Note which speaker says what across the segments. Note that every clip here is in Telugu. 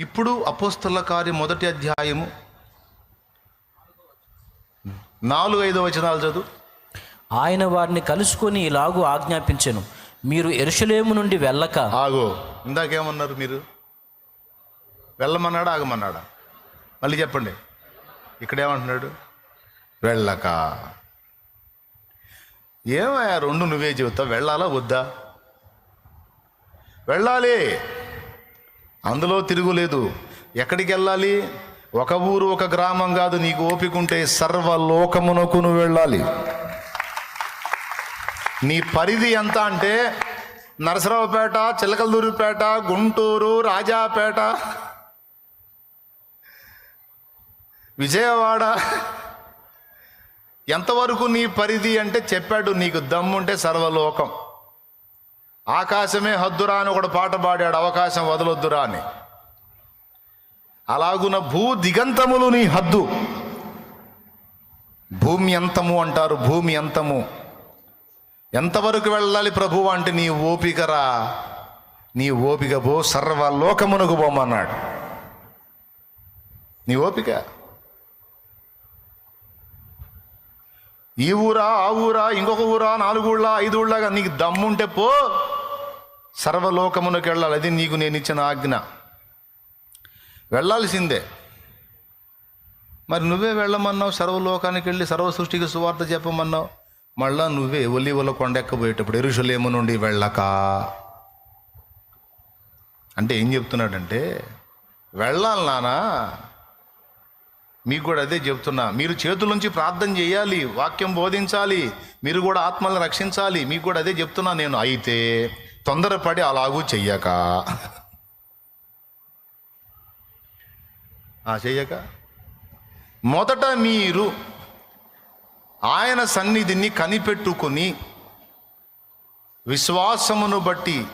Speaker 1: ఇప్పుడు అపోస్తల కార్యం మొదటి అధ్యాయము. నాలుగు ఐదు వచనాలు చదువు.
Speaker 2: ఆయన వారిని కలుసుకొని ఇలాగూ ఆజ్ఞాపించెను. మీరు ఎరుషలేము నుండి వెళ్ళక.
Speaker 1: ఆగో. ఇందాకేమన్నారు మీరు? వెళ్ళమన్నాడా ఆగమన్నాడా? మళ్ళీ చెప్పండి. ఇక్కడ ఏమంటున్నాడు వెళ్ళక. ఏమయ్యా రెండు నువ్వే చెబుతావు? వెళ్ళాలా వద్దా? వెళ్ళాలి. అందులో తిరుగులేదు. ఎక్కడికి వెళ్ళాలి ఒక ఊరు ఒక గ్రామం కాదు. నీకు ఓపికంటే సర్వలోకమునకు నువ్వు వెళ్ళాలి. నీ పరిధి ఎంత అంటే నరసరావుపేట చిలకలదూరుపేట గుంటూరు రాజాపేట విజయవాడ. ఎంతవరకు నీ పరిధి అంటే చెప్పాడు నీకు దమ్ముంటే సర్వలోకం. ఆకాశమే హద్దురా అని ఒకడు పాట పాడాడు అవకాశం వదలొద్దురా అని. అలాగున భూ దిగంతములు నీ హద్దు. భూమి అంతము అంటారు భూమి అంతము. ఎంతవరకు వెళ్ళాలి ప్రభు అంటే నీ ఓపికరా? నీ ఓపిక పో సర్వలోకమునకు పోమన్నాడు. నీ ఓపిక? ఈ ఊరా ఆ ఊరా ఇంకొక ఊరా నాలుగు ఊళ్ళ ఐదు ఊళ్ళగా నీకు దమ్ముంటే పో. సర్వలోకమునకు వెళ్ళాలి అది నీకు నేను ఇచ్చిన ఆజ్ఞ. వెళ్ళాల్సిందే. మరి నువ్వే వెళ్ళమన్నావు సర్వలోకానికి వెళ్ళి సర్వ సృష్టికి సువార్త చెప్పమన్నావు. మళ్ళా నువ్వే ఒలివల కొండెక్కబోయేటప్పుడు ఎరుషులేము నుండి వెళ్ళక. అంటే ఏం చెప్తున్నాడంటే వెళ్ళాలి నానా. మీకు కూడా అదే చెప్తున్నా. మీరు చేతులుంచి ప్రార్థన చేయాలి వాక్యం బోధించాలి మీరు కూడా ఆత్మలను రక్షించాలి. మీకు కూడా అదే చెప్తున్నా నేను. అయితే తొందరపడి అలాగూ చెయ్యక. ఆ చెయ్యక. మొదట మీరు ఆయన సన్నిధిని కనిపెట్టుకొని విశ్వాసమును బట్టి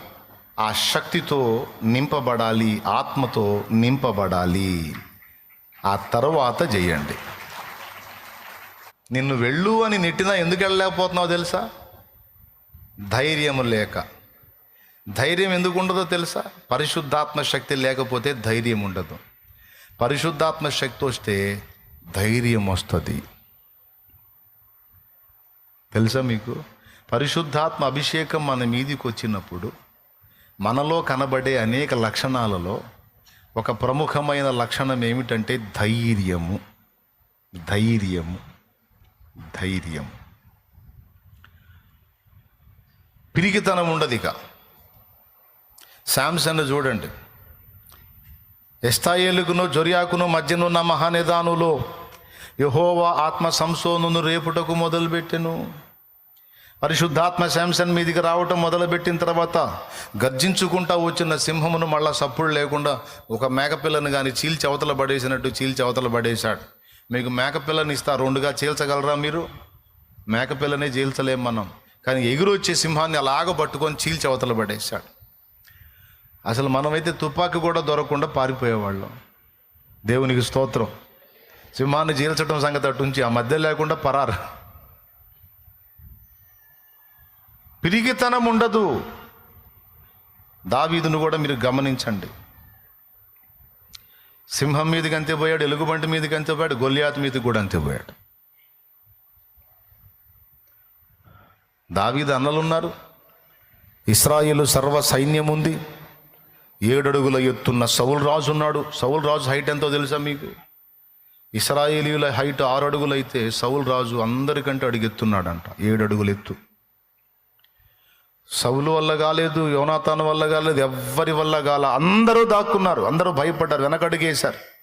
Speaker 1: ఆ శక్తితో నింపబడాలి ఆత్మతో నింపబడాలి. ఆ తర్వాత చేయండి నిన్ను వెళ్ళు అని నెట్టినా ఎందుకు వెళ్ళలేకపోతున్నావు తెలుసా? ధైర్యము లేక. ధైర్యం ఎందుకు ఉండదో తెలుసా? పరిశుద్ధాత్మ శక్తి లేకపోతే ధైర్యం ఉండదు. పరిశుద్ధాత్మ శక్తి వస్తే ధైర్యం వస్తుంది. తెలుసా మీకు? పరిశుద్ధాత్మ అభిషేకం మన మీదికి వచ్చినప్పుడు మనలో కనబడే అనేక లక్షణాలలో ఒక ప్రముఖమైన లక్షణం ఏమిటంటే ధైర్యము. ధైర్యము. ధైర్యం. పిరికితనం ఉండదు ఇక శాంసన్ చూడండి. ఎస్తాయేలుకును జొరియాకును మధ్యనున్న మహానిధానులో యహోవా ఆత్మ సంసోను రేపుటకు మొదలుపెట్టెను. పరిశుద్ధాత్మ శాంసన్ మీదికి రావటం మొదలుపెట్టిన తర్వాత గర్జించుకుంటా వచ్చిన సింహమును మళ్ళా సప్పుడు లేకుండా ఒక మేకపిల్లను కానీ చీల్చి అవతల పడేసినట్టు చీల్చి అవతల పడేశాడు. మీకు మేకపిల్లని ఇస్తా రెండుగా చీల్చగలరా మీరు? మేకపిల్లనే చీల్చలేం మనం. కానీ ఎగురు వచ్చే సింహాన్ని అలాగ పట్టుకొని చీల్చి అవతల పడేశాడు. అసలు మనమైతే తుపాకీ కూడా దొరకకుండా పారిపోయేవాళ్ళం. దేవునికి స్తోత్రం. సింహాన్ని జీల్చడం సంగతి అటుంచి ఆ మధ్య లేకుండా పరారు. పిరిగితనం ఉండదు. దావీదును కూడా మీరు గమనించండి. సింహం మీదకి అంతే పోయాడు ఎలుగుబంటి మీదకి అంతే పోయాడు గొల్లియాత్ మీదకి కూడా అంతే పోయాడు. దావీదు అన్నలున్నారు. ఇస్రాయిలు సర్వ సైన్యం ఉంది ఏడడుగుల ఎత్తున్న సౌల్ రాజు ఉన్నాడు. సౌల్ రాజు హైట్ ఎంతో తెలుసా మీకు? ఇస్రాయేలీల హైట్ ఆరు అడుగులైతే సౌల్ రాజు అందరికంటే అడుగెత్తున్నాడంట. ఏడు అడుగులు ఎత్తు. సౌలు వల్ల కాలేదు యోనాతాన్ వల్ల కాలేదు ఎవ్వరి వల్ల కాల. అందరూ దాక్కున్నారు. అందరూ భయపడ్డారు. వెనకడుగేశారు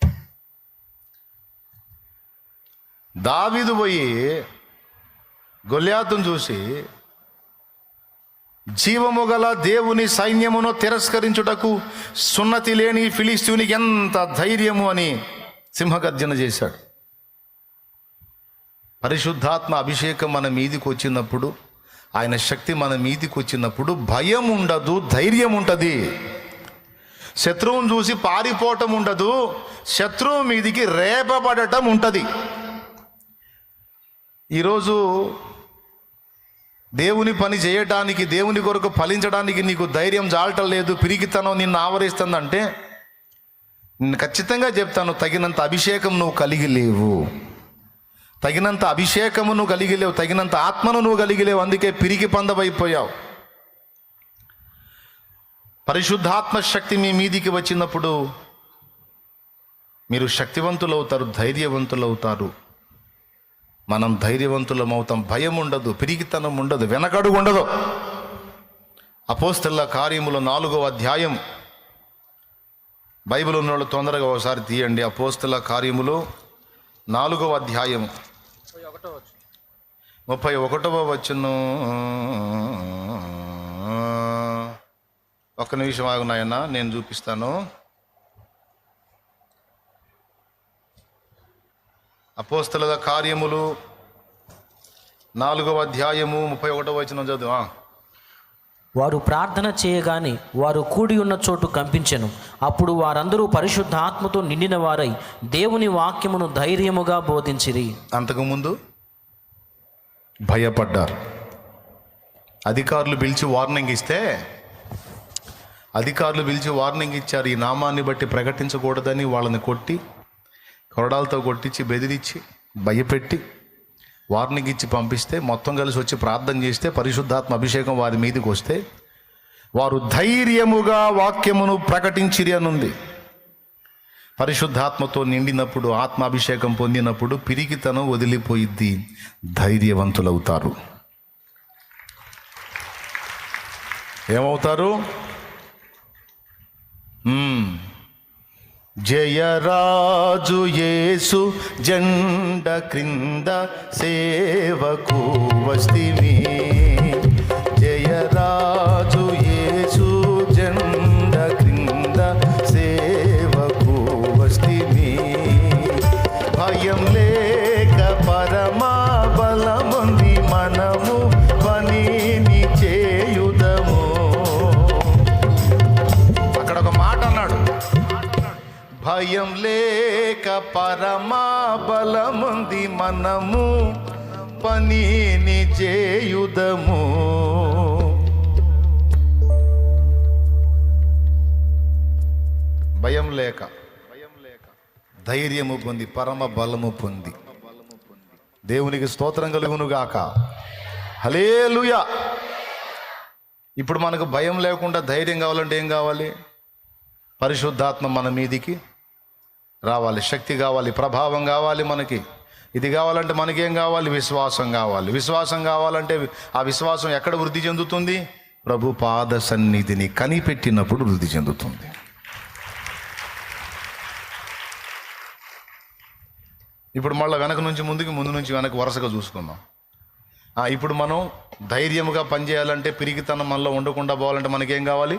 Speaker 1: దావీదు పోయి గొల్యాతును చూసి జీవము గల దేవుని సైన్యమును తిరస్కరించుటకు సున్నతి లేని ఫిలిస్తీనికి ఎంత ధైర్యము అని సింహగర్జన చేశాడు. పరిశుద్ధాత్మ అభిషేకం మన మీదికి వచ్చినప్పుడు ఆయన శక్తి మన మీదికి వచ్చినప్పుడు భయం ఉండదు ధైర్యం ఉంటుంది. శత్రువును చూసి పారిపోవటం ఉండదు శత్రువు మీదికి రేపబడటం ఉంటుంది. ఈరోజు దేవుని పని చేయటానికి దేవుని కొరకు ఫలించడానికి నీకు ధైర్యం జాలటం లేదు పిరికితనం నిన్ను ఆవరిస్తుందంటే నేను ఖచ్చితంగా చెప్తాను తగినంత అభిషేకం నువ్వు కలిగి లేవు. తగినంత అభిషేకము నువ్వు కలిగి లేవు తగినంత ఆత్మను నువ్వు కలిగి లేవు అందుకే పిరికి పందవైపోయావు పరిశుద్ధాత్మ శక్తి మీ మీదికి వచ్చినప్పుడు మీరు శక్తివంతులు అవుతారు ధైర్యవంతులు అవుతారు మనం ధైర్యవంతులం అవుతాం. భయం ఉండదు పిరిగితనం ఉండదు వెనకడుగు ఉండదు. అపోస్తల కార్యముల నాలుగవ అధ్యాయం. బైబిల్ ఉన్న వాళ్ళు తొందరగా ఒకసారి తీయండి. అపోస్తల కార్యములు నాలుగవ అధ్యాయం. ముప్పై ఒకటవ వచ్చును ఒక్క నిమిషం ఆగునాయన నేను చూపిస్తాను. అపోస్తల కార్యములు నాలుగవ అధ్యాయము ముప్పై ఒకటవ వచ్చిన చదువు.
Speaker 2: వారు ప్రార్థన చేయగానే వారు కూడి ఉన్న చోటు కంపించెను. అప్పుడు వారందరూ పరిశుద్ధాత్మతో నిండిన వారై దేవుని వాక్యమును ధైర్యముగా బోధించిరి.
Speaker 1: అంతకుముందు భయపడ్డారు. అధికారులు పిలిచి వార్నింగ్ ఇస్తే అధికారులు పిలిచి వార్నింగ్ ఇచ్చారు ఈ నామాన్ని బట్టి ప్రకటించకూడదని వాళ్ళని కొట్టి కొరడాలతో కొట్టించి బెదిరించి భయపెట్టి వార్నింగ్ ఇచ్చి పంపిస్తే మొత్తం కలిసి వచ్చి ప్రార్థన చేస్తే పరిశుద్ధాత్మ అభిషేకం వారి మీదకి వస్తే వారు ధైర్యముగా వాక్యమును ప్రకటించిరి అనుంది. పరిశుద్ధాత్మతో నిండినప్పుడు ఆత్మాభిషేకం పొందినప్పుడు పిరికితనం వదిలిపోయిద్ది. ధైర్యవంతులవుతారు. ఏమవుతారు? జయరాజు యేసు జండ క్రింద సేవకు వస్తిమి. జయరాజు భయం లేక పరమా బలముంది మనము పనిని చేయుదము. భయం లేక భయం లేక ధైర్యము పొంది పరమ బలము పొంది. దేవునికి స్తోత్రం కలుగును గాక హలేలుయా ఇప్పుడు మనకు భయం లేకుండా ధైర్యం కావాలంటే ఏం కావాలి? పరిశుద్ధాత్మ మన మీదికి రావాలి. శక్తి కావాలి ప్రభావం కావాలి మనకి. ఇది కావాలంటే మనకేం కావాలి? విశ్వాసం కావాలి. విశ్వాసం కావాలంటే ఆ విశ్వాసం ఎక్కడ వృద్ధి చెందుతుంది? ప్రభు పాద సన్నిధిని కనిపెట్టినప్పుడు వృద్ధి చెందుతుంది. ఇప్పుడు మళ్ళీ వెనక నుంచి ముందుకి ముందు నుంచి వెనక వరుసగా చూసుకుందాం. ఇప్పుడు మనం ధైర్యముగా పనిచేయాలంటే పిరిగితనం మనలో ఉండకుండా పోవాలంటే మనకేం కావాలి?